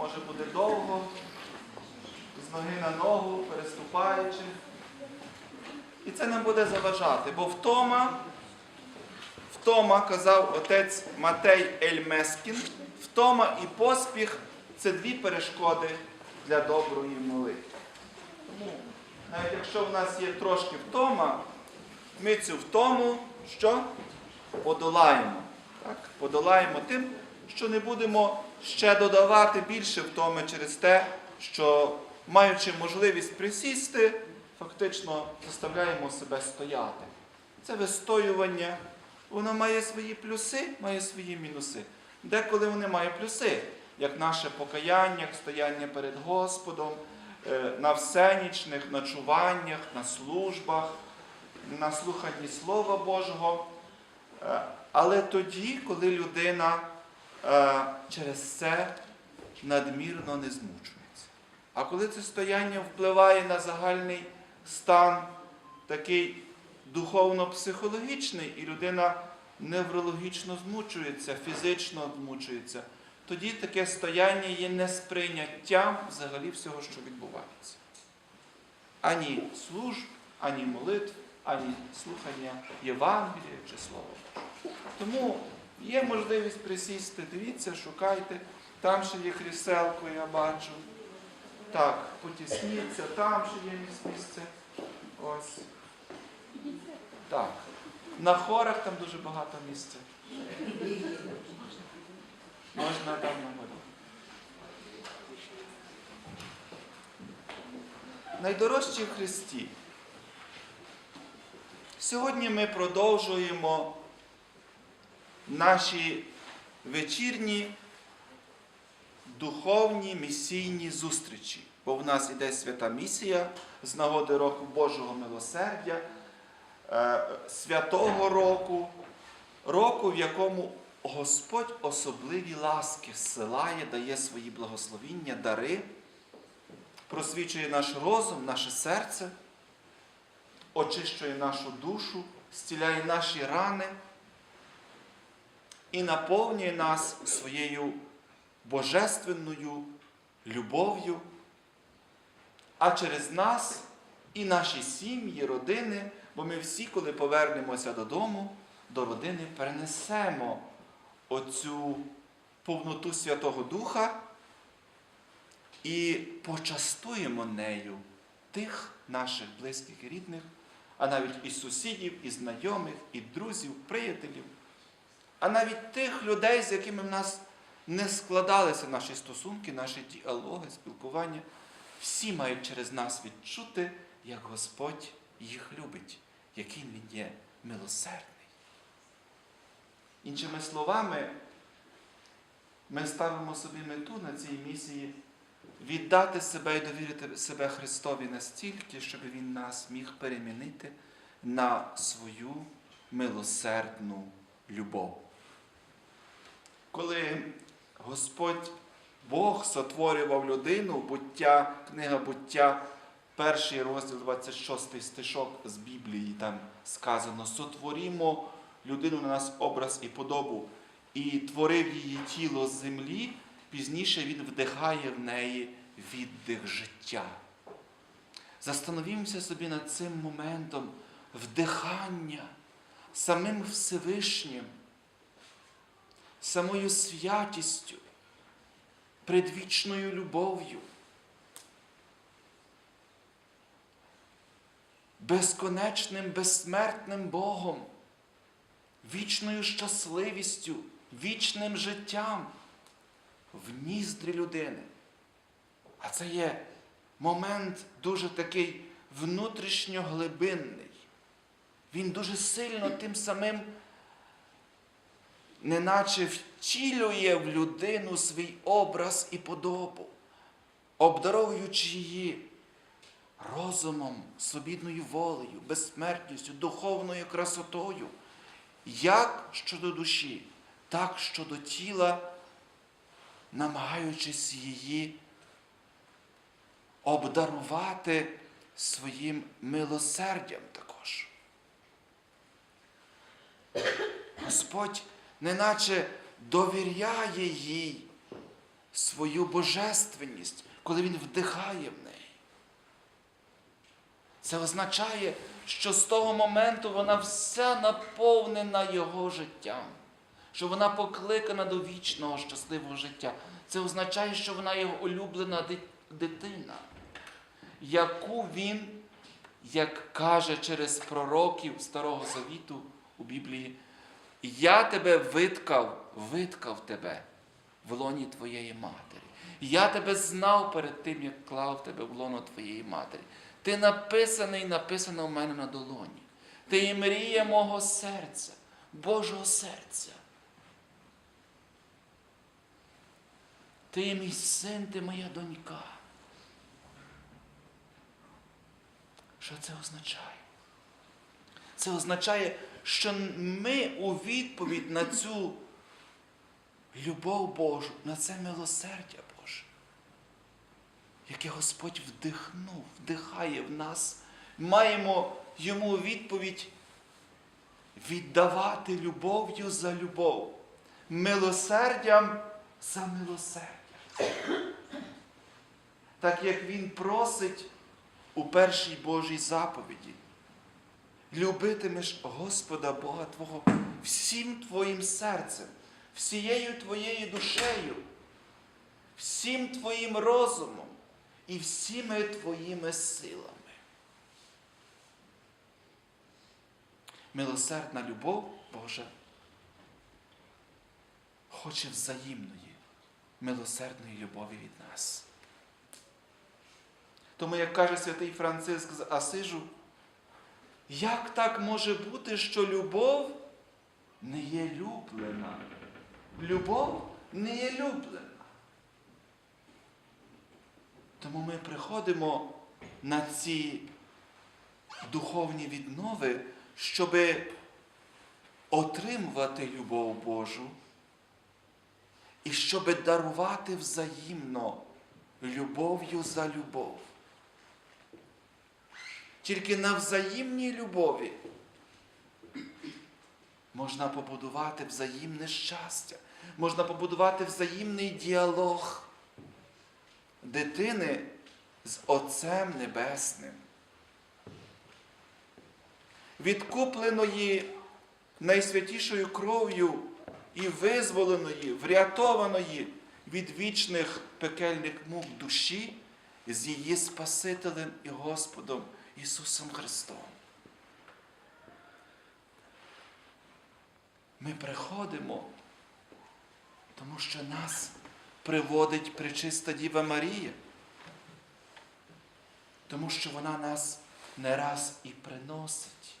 може буде довго, з ноги на ногу, переступаючи. І це нам буде заважати, бо втома, втома, казав отець Матей Ельмескін, втома і поспіх це дві перешкоди для доброї молитви. Тому, навіть якщо в нас є трошки втома, ми цю втому що? Подолаємо. Так? Подолаємо тим, що не будемо ще додавати більше втоми через те, що, маючи можливість присісти, фактично заставляємо себе стояти. Це вистоювання, воно має свої плюси, має свої мінуси. Деколи воно має плюси, як наше покаяння, стояння перед Господом, е, на всенічних ночуваннях, на службах, на слуханні Слова Божого. Е, Але тоді, коли людина через це надмірно не змучується. А коли це стояння впливає на загальний стан такий духовно-психологічний, і людина неврологічно змучується, фізично змучується, тоді таке стояння є несприйняттям взагалі всього, що відбувається. Ані служб, ані молитв, ані слухання Євангелія чи Слова. Тому є можливість присісти, дивіться, шукайте. Там ще є кріселко, я бачу. Так, потісніться, там ще є місце. Ось. Так. На хорах там дуже багато місця. Можна там на горі. Найдорожчі в Христі. Сьогодні ми продовжуємо наші вечірні духовні місійні зустрічі. Бо в нас іде свята місія з нагоди року Божого милосердя, е, святого року, року, в якому Господь особливі ласки зсилає, дає свої благословіння, дари, просвічує наш розум, наше серце, очищує нашу душу, зціляє наші рани і наповнює нас своєю божественною любов'ю, а через нас і наші сім'ї, родини, бо ми всі, коли повернемося додому, до родини перенесемо оцю повноту Святого Духа і почастуємо нею тих наших близьких і рідних, а навіть і сусідів, і знайомих, і друзів, приятелів, а навіть тих людей, з якими в нас не складалися наші стосунки, наші діалоги, спілкування. Всі мають через нас відчути, як Господь їх любить, який Він є милосердний. Іншими словами, ми ставимо собі мету на цій місії віддати себе і довірити себе Христові настільки, щоб Він нас міг перемінити на свою милосердну любов. Коли Господь Бог сотворював людину, буття, книга буття, перший розділ, 26 стишок з Біблії, там сказано: сотворімо людину на нас образ і подобу, і творив її тіло з землі, пізніше він вдихає в неї віддих життя. Застановімося собі над цим моментом вдихання самим Всевишнім, самою святістю, предвічною любов'ю, безконечним, безсмертним Богом, вічною щасливістю, вічним життям в ніздрі людини. А це є момент дуже такий внутрішньоглибинний. Він дуже сильно тим самим неначе втілює в людину свій образ і подобу, обдаровуючи її розумом, свобідною волею, безсмертністю, духовною красотою, як щодо душі, так щодо тіла, намагаючись її обдарувати своїм милосердям також. Господь неначе довіряє їй свою божественність, коли він вдихає в неї. Це означає, що з того моменту вона вся наповнена його життям, що вона покликана до вічного щасливого життя. Це означає, що вона його улюблена дитина, яку він, як каже через пророків Старого Завіту у Біблії, я тебе виткав, виткав тебе в лоні твоєї матері. Я тебе знав перед тим, як клав тебе в лоно твоєї матері. Ти написаний, написано в мене на долоні. Ти є мрія мого серця, Божого серця. Ти мій син, ти моя донька. Що це означає? Це означає, що ми у відповідь на цю любов Божу, на це милосердя Боже, яке Господь вдихнув, вдихає в нас, маємо йому відповідь віддавати любов'ю за любов, милосердям за милосердя. Так як Він просить у першій Божій заповіді. Любитимеш Господа Бога Твого всім твоїм серцем, всією твоєю душею, всім твоїм розумом і всіми твоїми силами. Милосердна любов Божа хоче взаємної, милосердної любові від нас. Тому, як каже святий Франциск з Асижу, як так може бути, що любов не є люблена? Любов не є люблена. Тому ми приходимо на ці духовні віднови, щоб отримувати любов Божу і щоб дарувати взаємно любов'ю за любов. Тільки на взаємній любові можна побудувати взаємне щастя, можна побудувати взаємний діалог дитини з Отцем Небесним. Відкупленої найсвятішою кров'ю і визволеної, врятованої від вічних пекельних мук душі з її Спасителем і Господом Ісусом Христом. Ми приходимо, тому що нас приводить пречиста Діва Марія, тому що вона нас не раз і приносить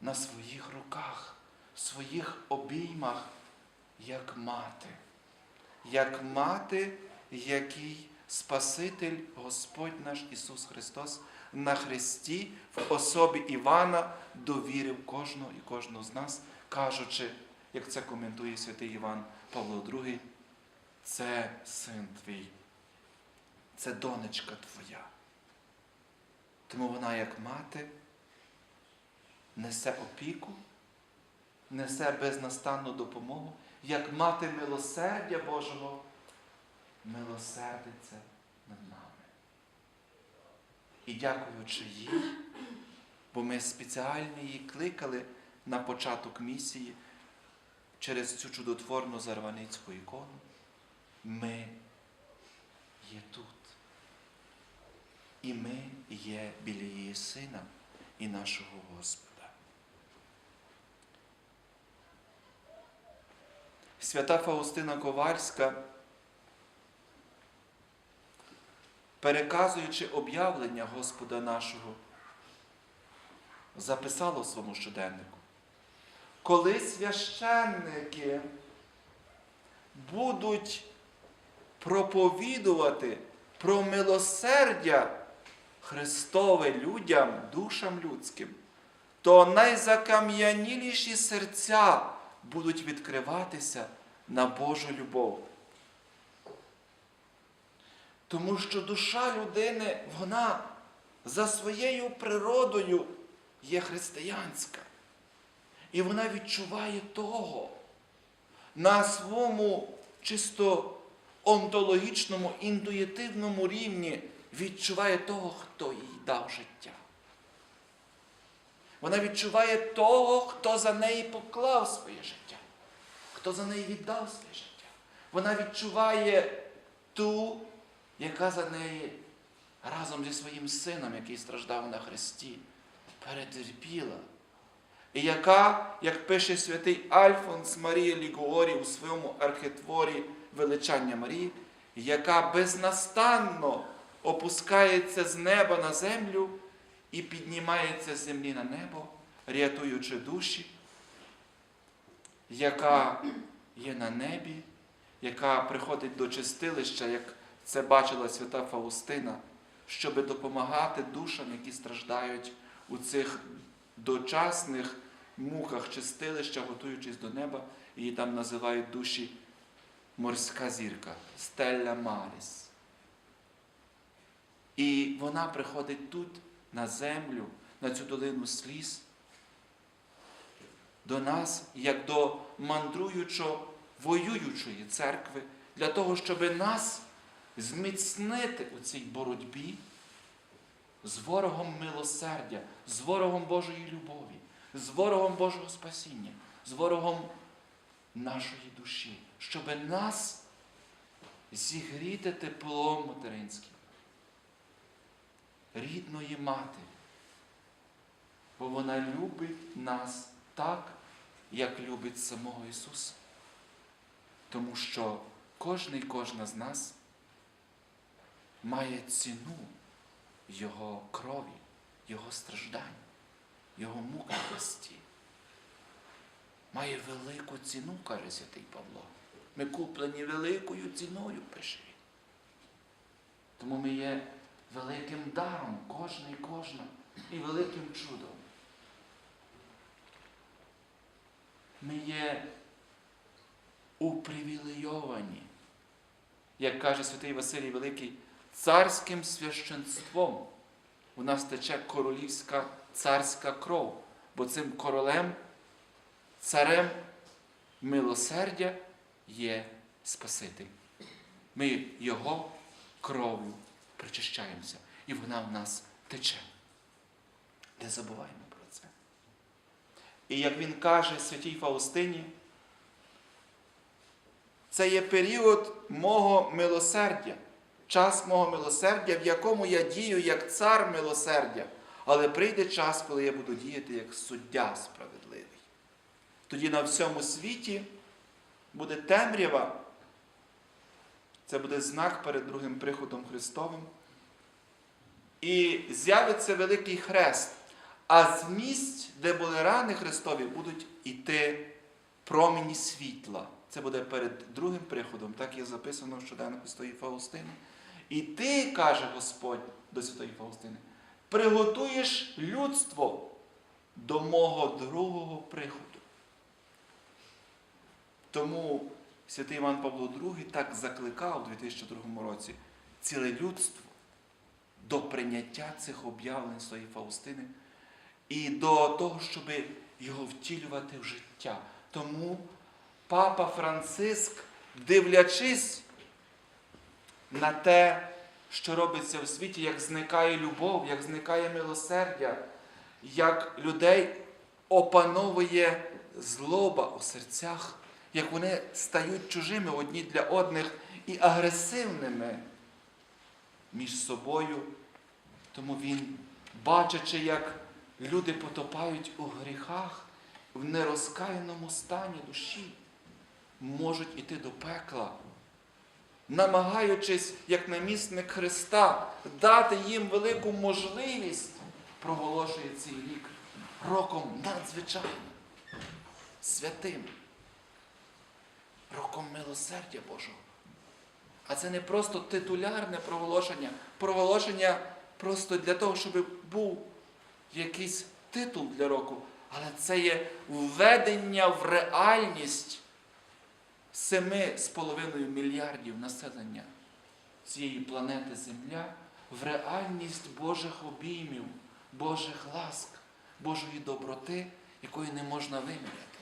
на своїх руках, в своїх обіймах, як мати, як мати, який Спаситель Господь наш Ісус Христос на Христі в особі Івана довірив кожного і кожного з нас, кажучи, як це коментує святий Іван Павло II, це син твій, це донечка твоя. Тому вона, як мати, несе опіку, несе безнастанну допомогу, як мати милосердя Божого, милосердиться над нами. І дякуючи їй, бо ми спеціально її кликали на початок місії через цю чудотворну зарваницьку ікону, ми є тут. І ми є біля її Сина і нашого Господа. Свята Фаустина Ковальська, переказуючи об'явлення Господа нашого, записала у своєму щоденнику. Коли священники будуть проповідувати про милосердя Христове людям, душам людським, то найзакам'яніліші серця будуть відкриватися на Божу любов. Тому що душа людини, вона за своєю природою є християнська. І вона відчуває того на своєму чисто онтологічному, інтуїтивному рівні відчуває того, хто їй дав життя. Вона відчуває того, хто за неї поклав своє життя, хто за неї віддав своє життя. Вона відчуває ту, яка за неї разом зі своїм сином, який страждав на хресті, перетерпіла. І яка, як пише святий Альфонс Марія Лігуорі у своєму архитворі Величання Марії, яка безнастанно опускається з неба на землю і піднімається з землі на небо, рятуючи душі, яка є на небі, яка приходить до чистилища, як це бачила свята Фаустина, щоб допомагати душам, які страждають у цих дочасних муках чистилища, готуючись до неба, її там називають душі морська зірка, Стелла Маріс. І вона приходить тут, на землю, на цю долину сліз, до нас, як до мандруючо воюючої церкви, для того, щоб нас зміцнити у цій боротьбі з ворогом милосердя, з ворогом Божої любові, з ворогом Божого спасіння, з ворогом нашої душі, щоб нас зігріти теплом материнським, рідної мати. Бо вона любить нас так, як любить самого Ісуса. Тому що кожен кожна з нас має ціну Його крові, Його страждань, Його мук. Має велику ціну, каже святий Павло. Ми куплені великою ціною, пише він. Тому ми є великим даром, кожна і кожна, і великим чудом. Ми є упривілейовані, як каже святий Василій Великий, царським священством. У нас тече королівська царська кров, бо цим королем, царем милосердя є Спаситель. Ми Його кров'ю причащаємося, і вона в нас тече. Не забуваємо про це. І як він каже святій Фаустині, це є період мого милосердя, час мого милосердя, в якому я дію як цар милосердя, але прийде час, коли я буду діяти як суддя справедливий. Тоді на всьому світі буде темрява. Це буде знак перед другим приходом Христовим. І з'явиться великий хрест. А з місць, де були рани Христові, будуть іти промені світла. Це буде перед другим приходом, так є записано в щоденнику Святої Фаустини. І ти, каже Господь до Святої Фаустини, приготуєш людство до мого другого приходу. Тому святий Іван Павло II так закликав у 2002 році ціле людство до прийняття цих об'явлень своєї Фаустини і до того, щоб його втілювати в життя. Тому папа Франциск, дивлячись на те, що робиться в світі, як зникає любов, як зникає милосердя, як людей опановує злоба у серцях, як вони стають чужими одні для одних і агресивними між собою. Тому він, бачачи, як люди потопають у гріхах, в нерозкаяному стані душі, можуть іти до пекла, намагаючись, як намісник Христа, дати їм велику можливість, проголошує цей рік роком надзвичайним, святим, роком милосердя Божого. А це не просто титулярне проголошення, проголошення просто для того, щоб був якийсь титул для року, але це є введення в реальність семи з половиною мільярдів населення цієї планети Земля, в реальність Божих обіймів, Божих ласк, Божої доброти, якої не можна виміряти.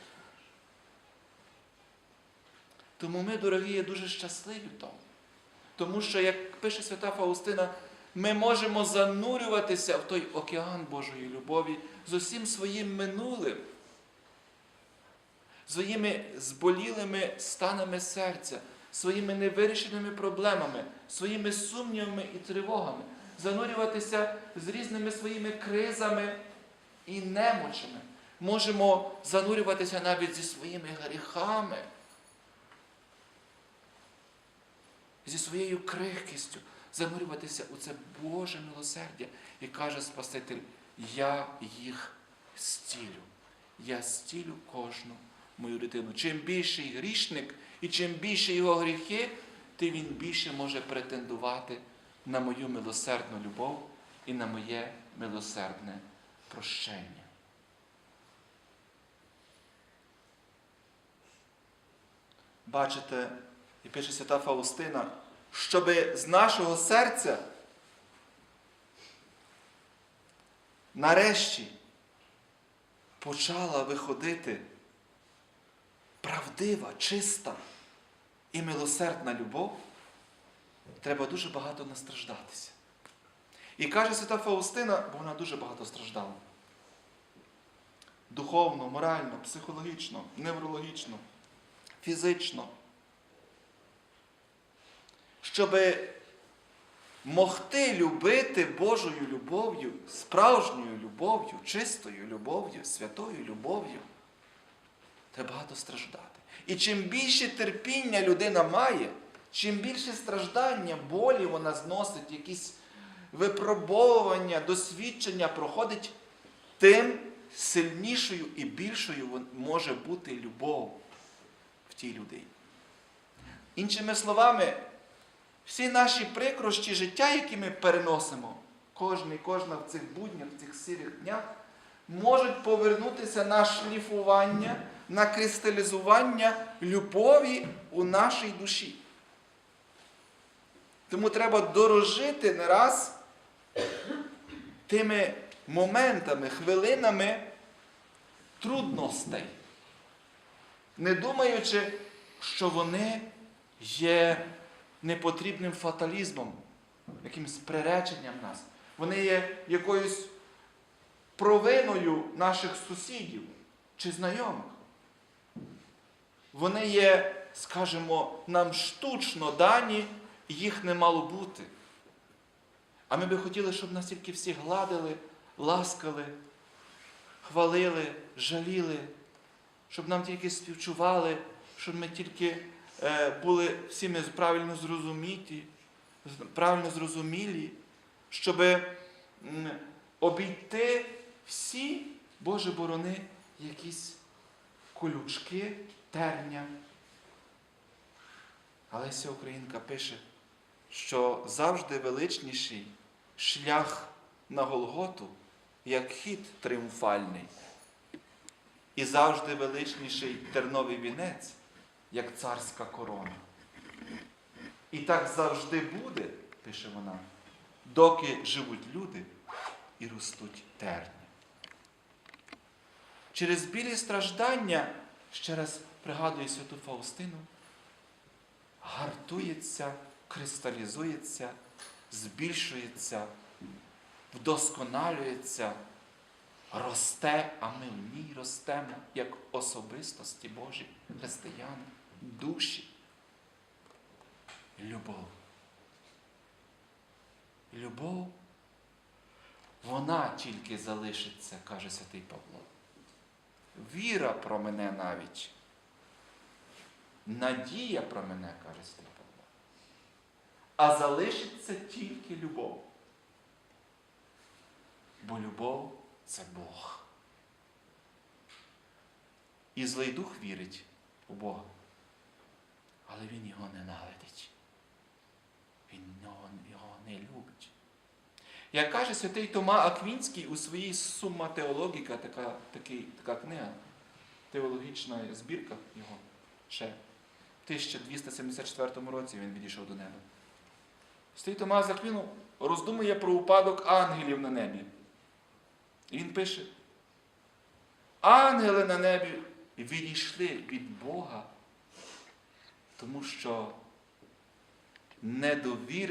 Тому ми, дорогі, є дуже щасливі в тому. Тому що, як пише свята Фаустина, ми можемо занурюватися в той океан Божої любові з усім своїм минулим, своїми зболілими станами серця, своїми невирішеними проблемами, своїми сумнівами і тривогами, занурюватися з різними своїми кризами і немочами. Можемо занурюватися навіть зі своїми гріхами, зі своєю крихкістю, занурюватися у це Боже милосердя. І каже Спаситель, я їх стілю. Я стілю кожну мою дитину. Чим більший грішник і чим більше його гріхи, тим він більше може претендувати на мою милосердну любов і на моє милосердне прощення. Бачите, і пише свята Фаустина, щоби з нашого серця нарешті почала виходити правдива, чиста і милосердна любов, треба дуже багато настраждатися. І каже свята Фаустина, бо вона дуже багато страждала. Духовно, морально, психологічно, неврологічно, фізично. Щоб могти любити Божою любов'ю, справжньою любов'ю, чистою любов'ю, святою любов'ю, треба багато страждати. І чим більше терпіння людина має, чим більше страждання, болі вона зносить, якісь випробовування, досвідчення проходить, тим сильнішою і більшою може бути любов в тій людині. Іншими словами, всі наші прикрощі життя, які ми переносимо, кожен і кожна в цих буднях, в цих сірих днях, можуть повернутися на шліфування, на кристалізування любові у нашій душі. Тому треба дорожити не раз тими моментами, хвилинами трудностей, не думаючи, що вони є непотрібним фаталізмом, якимось приреченням нас. Вони є якоюсь провиною наших сусідів чи знайомих. Вони є, скажімо, нам штучно дані, їх не мало бути. А ми би хотіли, щоб нас тільки всі гладили, ласкали, хвалили, жаліли, щоб нам тільки співчували, щоб ми тільки е, були всі ми правильно зрозуміті, правильно зрозумілі, щоб обійти всі, Боже борони, якісь колючки, терня. Алеся Українка пише, що завжди величніший шлях на Голготу, як хід тріумфальний, і завжди величніший терновий вінець, як царська корона. І так завжди буде, пише вона, доки живуть люди і ростуть терні. Через білі страждання, ще раз пригадую святу Фаустину, гартується, кристалізується, збільшується, вдосконалюється, росте, а ми в ній ростемо як особистості Божі, християни, душі. Любов. Любов, вона тільки залишиться, каже святий Павло. Віра про мене навіть. Надія про мене, каже святий Павло. А залишиться тільки любов. Бо любов це Бог. І злий дух вірить у Бога. Але він його ненавидить. Він його, його не любить. Як каже святий Тома Аквінський у своїй Сумма Теологіка, така, такий, така книга, теологічна збірка його, ще в 1274 році він відійшов до неба. Святий Тома з Аквіну роздумує про упадок ангелів на небі. І він пише: ангели на небі відійшли від Бога, тому що недовіри.